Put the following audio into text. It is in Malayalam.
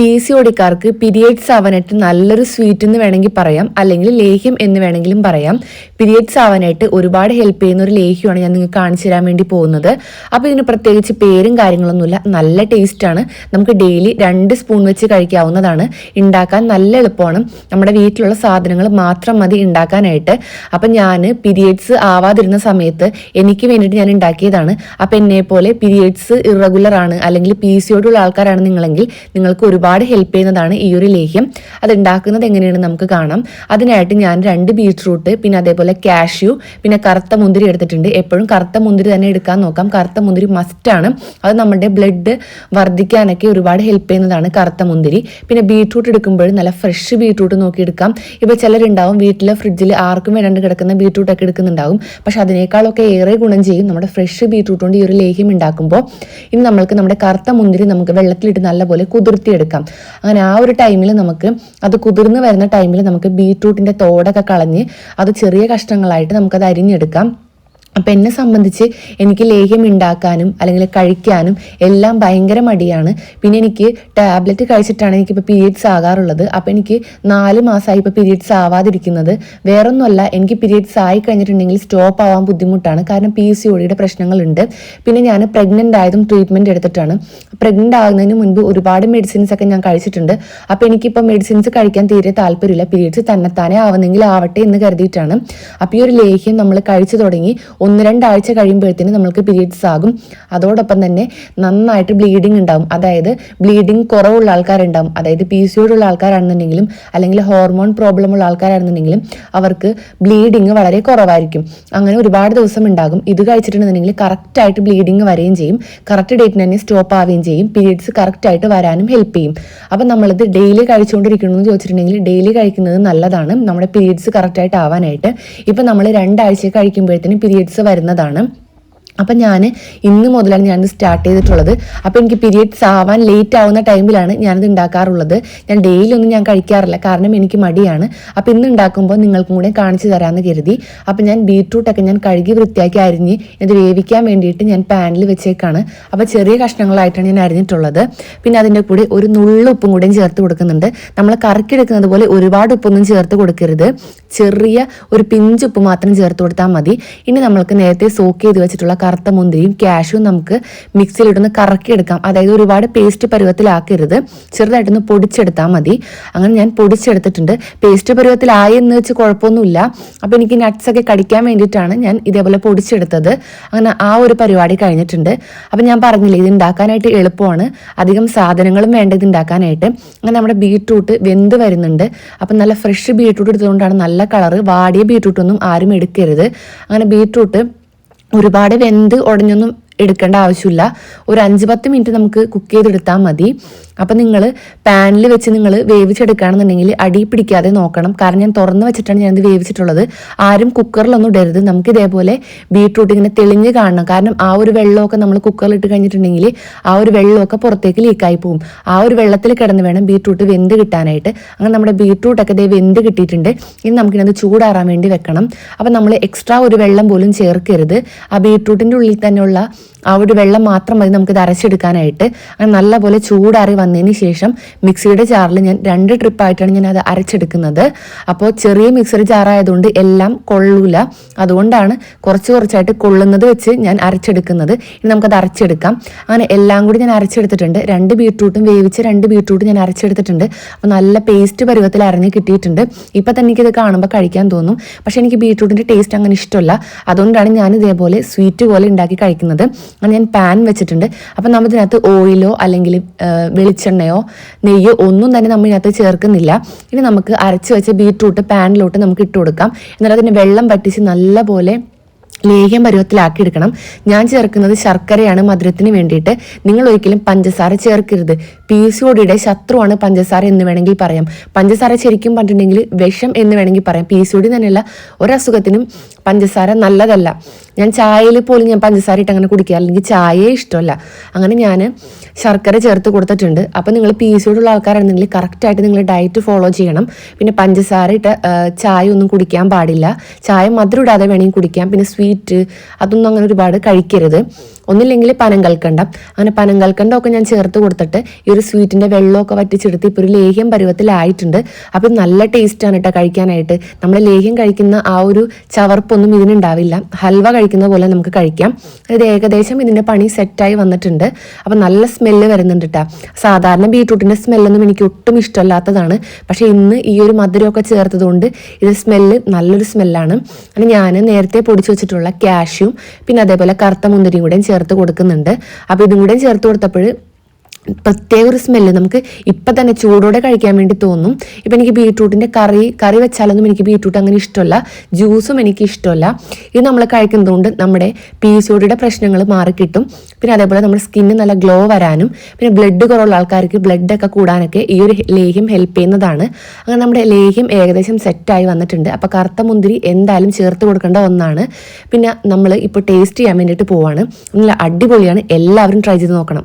പി സി ഒടിക്കാർക്ക് പിരിയഡ്സ് ആവാനായിട്ട് നല്ലൊരു സ്വീറ്റ് എന്ന് വേണമെങ്കിൽ പറയാം. അല്ലെങ്കിൽ ലേഹ്യം എന്ന് വേണമെങ്കിലും പറയാം. പിരിയഡ്സ് ആവാനായിട്ട് ഒരുപാട് ഹെൽപ്പ് ചെയ്യുന്ന ഒരു ലേഹ്യമാണ് ഞാൻ നിങ്ങൾക്ക് കാണിച്ചു തരാൻ വേണ്ടി പോകുന്നത്. അപ്പോൾ ഇതിന് പ്രത്യേകിച്ച് പേരും കാര്യങ്ങളൊന്നുമില്ല. നല്ല ടേസ്റ്റാണ് നമുക്ക് ഡെയിലി രണ്ട് സ്പൂൺ വെച്ച് കഴിക്കാവുന്നതാണ്. ഉണ്ടാക്കാൻ നല്ല എളുപ്പമാണ്. നമ്മുടെ വീട്ടിലുള്ള സാധനങ്ങൾ മാത്രം മതി ഉണ്ടാക്കാനായിട്ട്. അപ്പം ഞാൻ പീരിയഡ്സ് ആവാതിരുന്ന സമയത്ത് എനിക്ക് വേണ്ടിയിട്ട് ഞാൻ ഉണ്ടാക്കിയതാണ്. അപ്പം എന്നെ പോലെ പീരിയഡ്സ് ഇറഗുലർ ആണ്. അല്ലെങ്കിൽ പി സി ഉള്ള ആൾക്കാരാണ് നിങ്ങളെങ്കിൽ നിങ്ങൾക്ക് ഒരുപാട് ഹെൽപ്പ് ചെയ്യുന്നതാണ് ഈ ഒരു ലേഹ്യം. അത് ഉണ്ടാക്കുന്നത് എങ്ങനെയാണ് നമുക്ക് കാണാം. അതിനായിട്ട് ഞാൻ രണ്ട് ബീറ്റ്റൂട്ട് പിന്നെ അതേപോലെ കാഷ്യൂ പിന്നെ കറുത്ത മുന്തിരി എടുത്തിട്ടുണ്ട്. എപ്പോഴും കറുത്ത മുന്തിരി തന്നെ എടുക്കാൻ നോക്കാം. കറുത്ത മുന്തിരി മസ്റ്റാണ് അത് നമ്മുടെ ബ്ലഡ് വർദ്ധിക്കാനൊക്കെ ഒരുപാട് ഹെൽപ്പ് ചെയ്യുന്നതാണ് കറുത്ത മുന്തിരി. പിന്നെ ബീട്രൂട്ട് എടുക്കുമ്പോഴും നല്ല ഫ്രഷ് ബീട്രൂട്ട് നോക്കി എടുക്കാം. ഇപ്പോൾ ചിലരുണ്ടാവും വീട്ടിലെ ഫ്രിഡ്ജിൽ ആർക്കും വേണ്ടാണ്ട് കിടക്കുന്ന ബീറ്റ്റൂട്ട് ഒക്കെ എടുക്കുന്നുണ്ടാവും. പക്ഷെ അതിനേക്കാളൊക്കെ ഏറെ ഗുണം ചെയ്യും നമ്മുടെ ഫ്രഷ് ബീട്രൂട്ട് കൊണ്ട് ഈ ഒരു ലേഹ്യം ഉണ്ടാക്കുമ്പോൾ ഇനി നമ്മൾക്ക് നമ്മുടെ കറുത്ത മുന്തിരി നമുക്ക് വെള്ളത്തിലിട്ട് നല്ലപോലെ കുതിർത്തിയെടുക്കാം. അങ്ങനെ ആ ഒരു ടൈമിൽ നമുക്ക് അത് കുതിർന്ന് വരുന്ന ടൈമിൽ നമുക്ക് ബീട്രൂട്ടിന്റെ തോടൊക്കെ കളഞ്ഞ് അത് ചെറിയ കഷ്ണങ്ങളായിട്ട് നമുക്കത് അരിഞ്ഞെടുക്കാം. അപ്പം എന്നെ സംബന്ധിച്ച് എനിക്ക് ലേഹ്യം ഉണ്ടാക്കാനും അല്ലെങ്കിൽ കഴിക്കാനും എല്ലാം ഭയങ്കര മടിയാണ്. പിന്നെ എനിക്ക് ടാബ്ലറ്റ് കഴിച്ചിട്ടാണ് എനിക്കിപ്പോൾ പീരീഡ്സ് ആകാറുള്ളത്. അപ്പോൾ എനിക്ക് നാല് മാസമായി ഇപ്പോൾ പീരീഡ്സ് ആവാതിരിക്കുന്നത്. വേറൊന്നുമല്ല എനിക്ക് പീരീഡ്സ് ആയി കഴിഞ്ഞിട്ടുണ്ടെങ്കിൽ സ്റ്റോപ്പ് ആവാൻ ബുദ്ധിമുട്ടാണ്. കാരണം പി സി ഒടിയുടെ പ്രശ്നങ്ങളുണ്ട്. പിന്നെ ഞാൻ പ്രഗ്നന്റ് ആയതും ട്രീറ്റ്മെന്റ് എടുത്തിട്ടാണ്. പ്രഗ്നന്റ് ആകുന്നതിന് മുൻപ് ഒരുപാട് മെഡിസിൻസ് ഒക്കെ ഞാൻ കഴിച്ചിട്ടുണ്ട്. അപ്പോൾ എനിക്കിപ്പോൾ മെഡിസിൻസ് കഴിക്കാൻ തീരെ താല്പര്യമില്ല. പീരീഡ്സ് തന്നെത്താനെ ആവുന്നെങ്കിൽ ആവട്ടെ എന്ന് കരുതിയിട്ടാണ്. അപ്പോൾ ഈ ഒരു ലേഹ്യം നമ്മൾ കഴിച്ചു തുടങ്ങി. ഒന്ന് രണ്ടാഴ്ച കഴിയുമ്പോഴത്തേന് നമ്മൾക്ക് പീരീഡ്സ് ആകും. അതോടൊപ്പം തന്നെ നന്നായിട്ട് ബ്ലീഡിങ് ഉണ്ടാവും. അതായത് ബ്ലീഡിങ് കുറവുള്ള ആൾക്കാരുണ്ടാവും. അതായത് പി സി ഉള്ള ആൾക്കാരാണെന്നുണ്ടെങ്കിലും അല്ലെങ്കിൽ ഹോർമോൺ പ്രോബ്ലം ഉള്ള ആൾക്കാരാണെന്നുണ്ടെങ്കിലും അവർക്ക് ബ്ലീഡിങ് വളരെ കുറവായിരിക്കും. അങ്ങനെ ഒരുപാട് ദിവസം ഉണ്ടാകും. ഇത് കഴിച്ചിട്ടുണ്ടെന്നുണ്ടെങ്കിൽ കറക്റ്റായിട്ട് ബ്ലീഡിങ് വരികയും ചെയ്യും. കറക്റ്റ് ഡേറ്റിന് തന്നെ സ്റ്റോപ്പ് ആവുകയും ചെയ്യും. പീരീഡ്സ് കറക്റ്റായിട്ട് വരാനും ഹെൽപ്പ് ചെയ്യും. അപ്പം നമ്മളിത് ഡെയിലി കഴിച്ചുകൊണ്ടിരിക്കണമെന്ന് ചോദിച്ചിട്ടുണ്ടെങ്കിൽ ഡെയിലി കഴിക്കുന്നത് നല്ലതാണ്. നമ്മുടെ പീരീഡ്സ് കറക്റ്റായിട്ട് ആവാനായിട്ട്. ഇപ്പം നമ്മൾ രണ്ടാഴ്ച കഴിക്കുമ്പോഴത്തേനും പീരീഡ്സ് വരുന്നതാണ്. അപ്പം ഞാൻ ഇന്ന് മുതലാണ് ഞാനിത് സ്റ്റാർട്ട് ചെയ്തിട്ടുള്ളത്. അപ്പോൾ എനിക്ക് പീരിയഡ്സ് ആവാൻ ലേറ്റ് ആവുന്ന ടൈമിലാണ് ഞാനിത് ഉണ്ടാക്കാറുള്ളത് ഞാൻ ഡെയിലി ഒന്നും ഞാൻ കഴിക്കാറില്ല. കാരണം എനിക്ക് മടിയാണ്. അപ്പോൾ ഇന്ന് ഉണ്ടാക്കുമ്പോൾ നിങ്ങൾക്കും കൂടെ കാണിച്ചു തരാമെന്ന് കരുതി. അപ്പോൾ ഞാൻ ബീട്രൂട്ടൊക്കെ ഞാൻ കഴുകി വൃത്തിയാക്കി അരിഞ്ഞ് ഇത് വേവിക്കാൻ വേണ്ടിയിട്ട് ഞാൻ പാനിൽ വെച്ചേക്കാണ്. അപ്പോൾ ചെറിയ കഷ്ണങ്ങളായിട്ടാണ് ഞാൻ അരിഞ്ഞിട്ടുള്ളത്. പിന്നെ അതിന്റെ കൂടെ ഒരു നുള്ള ഉപ്പും ചേർത്ത് കൊടുക്കുന്നുണ്ട്. നമ്മൾ കറക്കിയെടുക്കുന്നത് പോലെ ഒരുപാട് ഉപ്പൊന്നും ചേർത്ത് കൊടുക്കരുത്. ചെറിയ ഒരു പിഞ്ച് ഉപ്പ് മാത്രം ചേർത്ത് കൊടുത്താൽ മതി. ഇനി നമ്മൾക്ക് നേരത്തെ സോക്ക് ചെയ്ത് വെച്ചിട്ടുള്ള കറുത്ത മുന്തിരിയും ക്യാഷും നമുക്ക് മിക്സിയിലിട്ടൊന്ന് കറക്കിയെടുക്കാം. അതായത് ഒരുപാട് പേസ്റ്റ് പരുവത്തിലാക്കരുത്. ചെറുതായിട്ടൊന്ന് പൊടിച്ചെടുത്താൽ മതി. അങ്ങനെ ഞാൻ പൊടിച്ചെടുത്തിട്ടുണ്ട്. പേസ്റ്റ് പരുവത്തിലായി എന്ന് വെച്ച് കുഴപ്പമൊന്നുമില്ല. അപ്പോൾ എനിക്ക് നട്ട്സൊക്കെ കടിക്കാൻ വേണ്ടിയിട്ടാണ് ഞാൻ ഇതേപോലെ പൊടിച്ചെടുത്തത്. അങ്ങനെ ആ ഒരു പരിപാടി കഴിഞ്ഞിട്ടുണ്ട്. അപ്പം ഞാൻ പറഞ്ഞില്ലേ ഇത് ഉണ്ടാക്കാനായിട്ട് എളുപ്പമാണ്. അധികം സാധനങ്ങളും വേണ്ട ഇത് ഉണ്ടാക്കാനായിട്ട്. അങ്ങനെ നമ്മുടെ ബീട്രൂട്ട് വെന്ത് വരുന്നുണ്ട്. അപ്പം നല്ല ഫ്രഷ് ബീട്രൂട്ട് എടുത്തുകൊണ്ടാണ് നല്ല കളറ്. വാടിയ ബീട്രൂട്ടൊന്നും ആരും എടുക്കരുത്. അങ്ങനെ ബീട്രൂട്ട് ഒരുപാട് വെന്ത് ഉടഞ്ഞൊന്നും എടുക്കേണ്ട ആവശ്യമില്ല. ഒരു അഞ്ച് പത്ത് മിനിറ്റ് നമുക്ക് കുക്ക് ചെയ്തെടുത്താൽ മതി. അപ്പം നിങ്ങൾ പാനിൽ വെച്ച് നിങ്ങൾ വേവിച്ചെടുക്കുകയാണെന്നുണ്ടെങ്കിൽ അടി പിടിക്കാതെ നോക്കണം. കാരണം ഞാൻ തുറന്ന് വെച്ചിട്ടാണ് ഞാനിത് വേവിച്ചിട്ടുള്ളത്. ആരും കുക്കറിലൊന്നും ഇടരുത്. നമുക്ക് ഇതേപോലെ ബീട്രൂട്ട് ഇങ്ങനെ തെളിഞ്ഞ് കാണണം. കാരണം ആ ഒരു വെള്ളമൊക്കെ നമ്മൾ കുക്കറിൽ ഇട്ട് കഴിഞ്ഞിട്ടുണ്ടെങ്കിൽ ആ ഒരു വെള്ളമൊക്കെ പുറത്തേക്ക് ലീക്കായി പോകും. ആ ഒരു വെള്ളത്തിൽ കിടന്ന് വേണം ബീട്രൂട്ട് വെന്ത് കിട്ടാനായിട്ട്. അങ്ങനെ നമ്മുടെ ബീട്രൂട്ടൊക്കെ ഇതേ വെന്ത് കിട്ടിയിട്ടുണ്ട്. ഇനി നമുക്കിനത് ചൂടാറാൻ വേണ്ടി വെക്കണം. അപ്പം നമ്മൾ എക്സ്ട്രാ ഒരു വെള്ളം പോലും ചേർക്കരുത്. ആ ബീട്രൂട്ടിന്റെ ഉള്ളിൽ തന്നെയുള്ള ആ ഒരു വെള്ളം മാത്രം മതി നമുക്കിത് അരച്ചെടുക്കാനായിട്ട്. അങ്ങനെ നല്ലപോലെ ചൂടാറി വന്നതിന് ശേഷം മിക്സിയുടെ ജാറിൽ ഞാൻ രണ്ട് ട്രിപ്പായിട്ടാണ് ഞാൻ അത് അരച്ചെടുക്കുന്നത്. അപ്പോൾ ചെറിയ മിക്സർ ജാറായതുകൊണ്ട് എല്ലാം കൊള്ളൂല. അതുകൊണ്ടാണ് കുറച്ച് കുറച്ചായിട്ട് കൊള്ളുന്നത് വെച്ച് ഞാൻ അരച്ചെടുക്കുന്നത്. ഇനി നമുക്കത് അരച്ചെടുക്കാം. അങ്ങനെ എല്ലാം കൂടി ഞാൻ അരച്ചെടുത്തിട്ടുണ്ട്. രണ്ട് ബീട്രൂട്ടും വേവിച്ച് രണ്ട് ബീട്രൂട്ടും ഞാൻ അരച്ചെടുത്തിട്ടുണ്ട്. അപ്പോൾ നല്ല പേസ്റ്റ് പരുവത്തിൽ അരഞ്ഞ് കിട്ടിയിട്ടുണ്ട്. ഇപ്പം തന്നെ എനിക്കിത് കാണുമ്പോൾ കഴിക്കാൻ തോന്നും. പക്ഷേ എനിക്ക് ബീട്രൂട്ടിന്റെ ടേസ്റ്റ് അങ്ങനെ ഇഷ്ടമല്ല. അതുകൊണ്ടാണ് ഞാൻ ഇതേപോലെ സ്വീറ്റ് പോലെ ഉണ്ടാക്കി കഴിക്കുന്നത്. അങ്ങനെ ഞാൻ പാൻ വെച്ചിട്ടുണ്ട്. അപ്പം നമ്മൾ ഇതിനകത്ത് ഓയിലോ അല്ലെങ്കിൽ വെളിച്ചെണ്ണയോ നെയ്യോ ഒന്നും തന്നെ നമ്മൾ ഇതിനകത്ത് ചേർക്കുന്നില്ല. ഇനി നമുക്ക് അരച്ച് വെച്ച ബീറ്റ്റൂട്ട് പാനിലോട്ട് നമുക്ക് ഇട്ട് കൊടുക്കാം. എന്നാൽ അതിന് വെള്ളം വറ്റിച്ച് നല്ലപോലെ ലേഹ്യം പരുവത്തിലാക്കി എടുക്കണം. ഞാൻ ചേർക്കുന്നത് ശർക്കരയാണ് മധുരത്തിന് വേണ്ടിയിട്ട്. നിങ്ങൾ ഒരിക്കലും പഞ്ചസാര ചേർക്കരുത്. പി സി ഒടിയുടെ ശത്രുവാണ് പഞ്ചസാര എന്ന് വേണമെങ്കിൽ പറയാം. പഞ്ചസാര ശരിക്കും പറഞ്ഞിട്ടുണ്ടെങ്കിൽ വിഷം എന്ന് വേണമെങ്കിൽ പറയാം. പി സി ഒടി തന്നെയുള്ള ഒരസുഖത്തിനും പഞ്ചസാര നല്ലതല്ല. ഞാൻ ചായയിൽ പോലും ഞാൻ പഞ്ചസാര ഇട്ട് അങ്ങനെ കുടിക്കുക അല്ലെങ്കിൽ ചായയെ ഇഷ്ടമല്ല. അങ്ങനെ ഞാൻ ശർക്കര ചേർത്ത് കൊടുത്തിട്ടുണ്ട്. അപ്പോൾ നിങ്ങൾ പി സി ഉള്ള ആൾക്കാരാണെന്നുണ്ടെങ്കിൽ കറക്റ്റായിട്ട് നിങ്ങൾ ഡയറ്റ് ഫോളോ ചെയ്യണം. പിന്നെ പഞ്ചസാര ഇട്ട ചായ ഒന്നും കുടിക്കാൻ പാടില്ല. ചായ മധുരം ഇടാതെ വേണമെങ്കിൽ കുടിക്കാം. പിന്നെ സ്വീറ്റ് അതൊന്നും അങ്ങനെ ഒരുപാട് കഴിക്കരുത്. ഒന്നില്ലെങ്കിൽ പനങ്കൽക്കണ്ടം അങ്ങനെ പനം കൽക്കണ്ടം ഒക്കെ ഞാൻ ചേർത്ത് കൊടുത്തിട്ട് ഈ ഒരു സ്വീറ്റിന്റെ വെള്ളമൊക്കെ വറ്റിച്ചെടുത്ത് ഇപ്പോൾ ഒരു ലേഹ്യം പരുവത്തിലായിട്ടുണ്ട്. അപ്പോൾ നല്ല ടേസ്റ്റാണ് കേട്ടോ കഴിക്കാനായിട്ട്. നമ്മൾ ലേഹ്യം കഴിക്കുന്ന ആ ഒരു ചവർപ്പൊന്നും ഇതിനുണ്ടാവില്ല. ഹൽവ കഴിക്കുന്ന പോലെ നമുക്ക് കഴിക്കാം. ഇത് ഏകദേശം ഇതിന്റെ പണി സെറ്റായി വന്നിട്ടുണ്ട്. അപ്പം നല്ല സ്മെല്ല് വരുന്നുണ്ട് കേട്ടോ സാധാരണ ബീട്രൂട്ടിന്റെ സ്മെല്ലൊന്നും എനിക്ക് ഒട്ടും ഇഷ്ടമല്ലാത്തതാണ്. പക്ഷേ ഇന്ന് ഈ ഒരു മധുരമൊക്കെ ചേർത്തതുകൊണ്ട് ഇത് സ്മെല്ല് നല്ലൊരു സ്മെല്ലാണ്. അങ്ങനെ ഞാൻ നേരത്തെ പൊടിച്ചു വെച്ചിട്ടുള്ള ക്യാഷ്യും പിന്നെ അതേപോലെ കറുത്ത മുന്തിരിയും കൂടെയും ചേർത്ത് കൊടുക്കുന്നുണ്ട്. അപ്പോൾ ഇതും കൂടെയും ചേർത്ത് കൊടുത്തപ്പോൾ പ്രത്യേക ഒരു സ്മെല്ല് നമുക്ക് ഇപ്പം തന്നെ ചൂടോടെ കഴിക്കാൻ വേണ്ടി തോന്നും. ഇപ്പം എനിക്ക് ബീട്രൂട്ടിന്റെ കറി കറി വെച്ചാലൊന്നും എനിക്ക് ബീട്രൂട്ട് അങ്ങനെ ഇഷ്ടമല്ല. ജ്യൂസും എനിക്ക് ഇഷ്ടമല്ല. ഇത് നമ്മൾ കഴിക്കുന്നതുകൊണ്ട് നമ്മുടെ പി സി പ്രശ്നങ്ങൾ മാറിക്കിട്ടും. പിന്നെ അതേപോലെ നമ്മുടെ സ്കിന്ന് നല്ല ഗ്ലോ വരാനും പിന്നെ ബ്ലഡ് കുറവുള്ള ആൾക്കാർക്ക് ബ്ലഡൊക്കെ കൂടാനൊക്കെ ഈ ഒരു ലേഹ്യം ഹെൽപ്പ് ചെയ്യുന്നതാണ്. അങ്ങനെ നമ്മുടെ ലേഹ്യം ഏകദേശം സെറ്റായി വന്നിട്ടുണ്ട്. അപ്പോൾ കറുത്ത മുന്തിരി എന്തായാലും ചേർത്ത് കൊടുക്കേണ്ട ഒന്നാണ്. പിന്നെ നമ്മൾ ഇപ്പോൾ ടേസ്റ്റ് ചെയ്യാൻ വേണ്ടിയിട്ട് പോവാണ്. നല്ല അടിപൊളിയാണ്. എല്ലാവരും ട്രൈ ചെയ്ത് നോക്കണം.